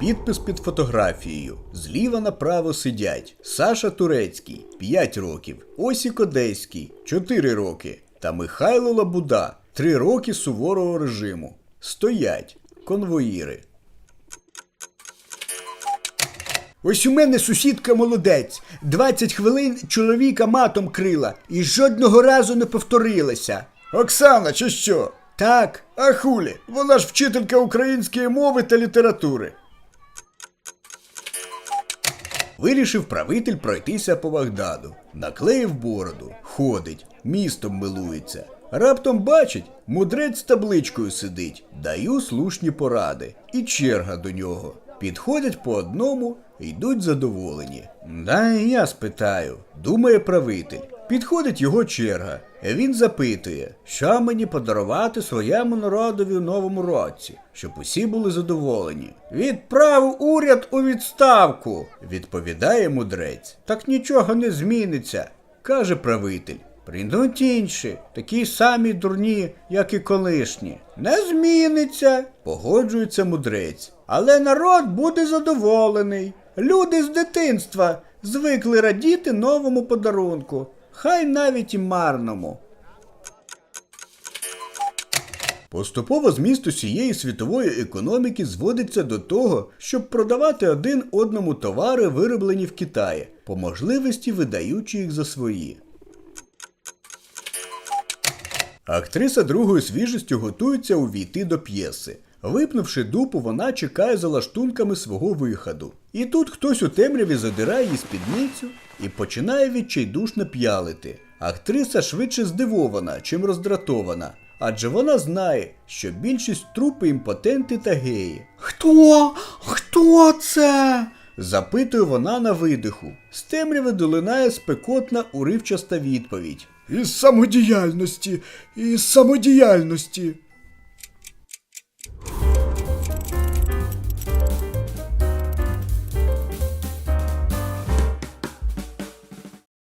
Підпис під фотографією. Зліва направо сидять Саша Турецький 5 років, Осік Одеський 4 роки та Михайло Лабуда 3 роки суворого режиму. Стоять конвоїри. Ось у мене сусідка молодець. 20 хвилин чоловіка матом крила і жодного разу не повторилася. Оксана, чи що? Так, А хулі, вона ж вчителька української мови та літератури. Вирішив правитель пройтися по Багдаду. Наклеїв бороду, ходить, містом милується. Раптом бачить, мудрець з табличкою сидить. Даю слушні поради. І черга до нього. Підходять по одному, йдуть задоволені. Да, і я спитаю, думає правитель. Підходить його черга. Він запитує, що мені подарувати своєму народові у новому році, щоб усі були задоволені. Відправ уряд у відставку, відповідає мудрець. Так нічого не зміниться, каже правитель. Прийдуть інші, такі самі дурні, як і колишні. Не зміниться, погоджується мудрець. Але народ буде задоволений. Люди з дитинства звикли радіти новому подарунку, хай навіть і марному. Поступово зміст усієї світової економіки зводиться до того, щоб продавати один одному товари, вироблені в Китаї, по можливості видаючи їх за свої. Актриса другою свіжістю готується увійти до п'єси. Випнувши дупу, вона чекає за лаштунками свого виходу. І тут хтось у темряві задирає її спідницю і починає відчайдушно п'ялити. Актриса швидше здивована, чим роздратована, адже вона знає, що більшість трупи імпотенти та геї. Хто? Хто це? Запитує вона на видиху. З темряви долинає спекотна уривчаста відповідь. Із самодіяльності, із самодіяльності.